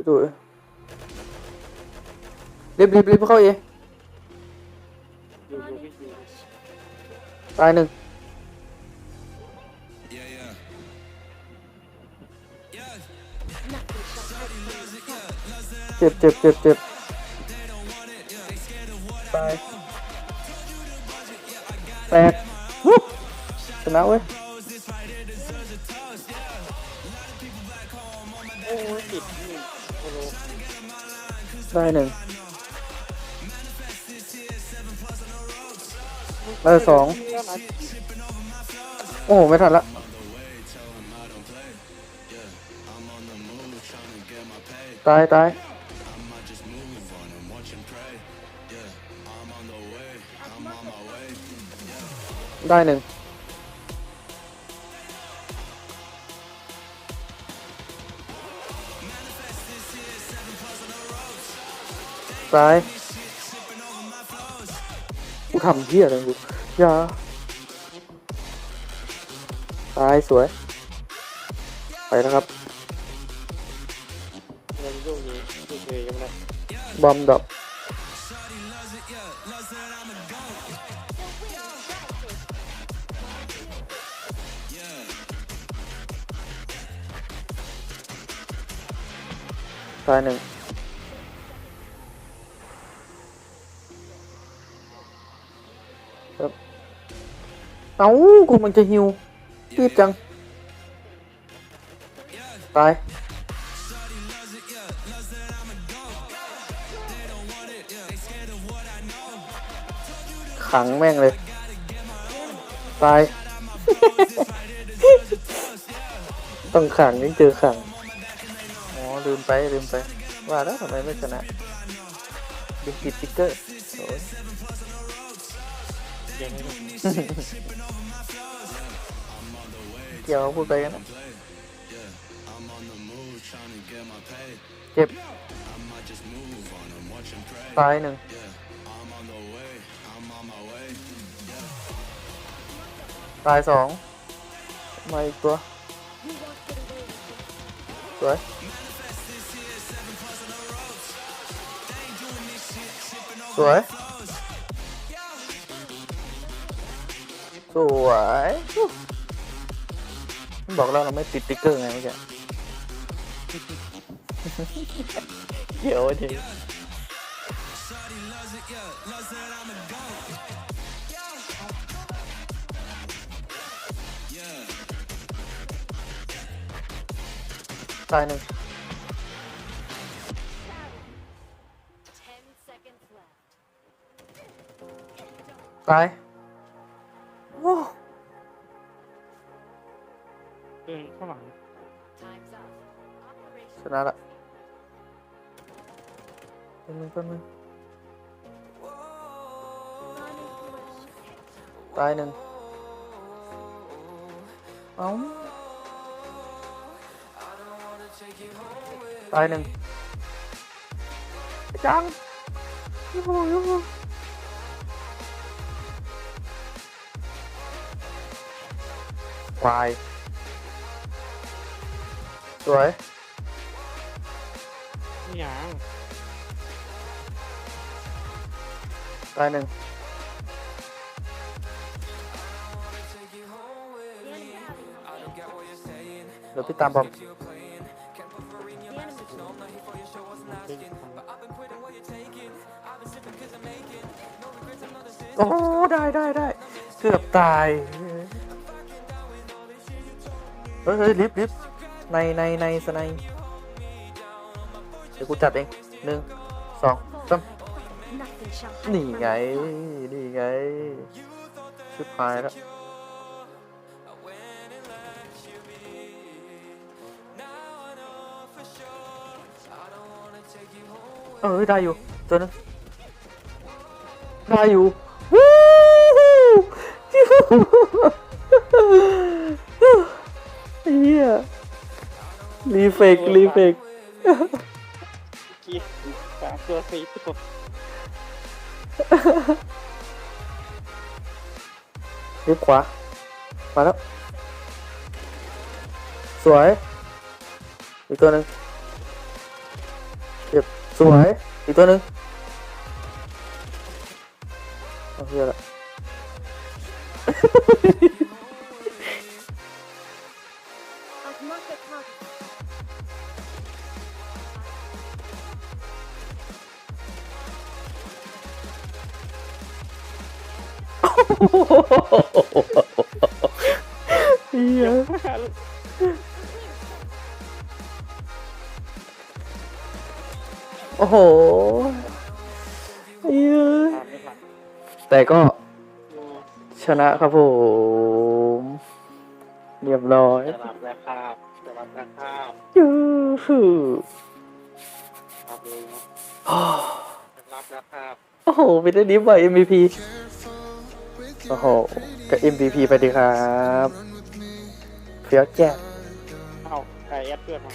พี่ดูรีบรีบรีบเข้าเออยู่อ ได้หนึ่งได้สองโอ้โห ไม่ทันละตายตายได้หนึ่ง ตายกูทำเหี้ยอะไรกูอย่าตายสวย ไปแล้วครับยังยุ่งอยู่เฉยยังไงบอมดับตายหนึ่ง เอ้ากูมันจะฮิวรีบจัง ตาย ขังแม่งเลย ตาย ต้องขังยิ่งเจอขัง อ๋อ ลืมไป ลืมไป ว่าแล้วทำไมไม่ชนะดึงติดติ๊กเกอร์โอ้ย ยังไม่เกี่ยวพูดไปกั สวย บอกแล้วเราไม่ติดติ๊กเกอร์ไงเมื่อกี้เกี่ยวทีตายหนึ่งตาย โอ้เดินข้างหลัง Time's up. Operation ชนะละแนี่ยังตายหนึ่งเดี๋ยวพี่ตามบอม The enemy โอ้ได้ได้ได้เกือบตาย เฮ้ยเฮ้ยลิฟลิฟในในในสไนเดี๋ยวกูจัดเองหนึ่งสองสามนี่ไง นี่ไง ชิบหายแล้วเออได้อยู่ตัวนึงได้อยู่วู้ฮู้ รีเฟกรีเฟกกี่สามตัวสี่ตัวลิฟต์ขวา มาแล้ว สวย อีกตัวหนึ่งสวย อีกตัวหนึ่งเอาเฮียละ เฮียโอ้โหเฮียตามไม่ทันแต่ก็อืมชนะครับผมเรียบร้อยจะรับแล้วครับจะรับแล้วครับยูฮูรับเลยนะจะรับแล้วครับโอ้โหเป็นได้ดีบ่อย MVP โอ้โหกับ MVP ไปดีครับเฟี้ยวแจ๊กเอ้าใครแอดเพื่อนมา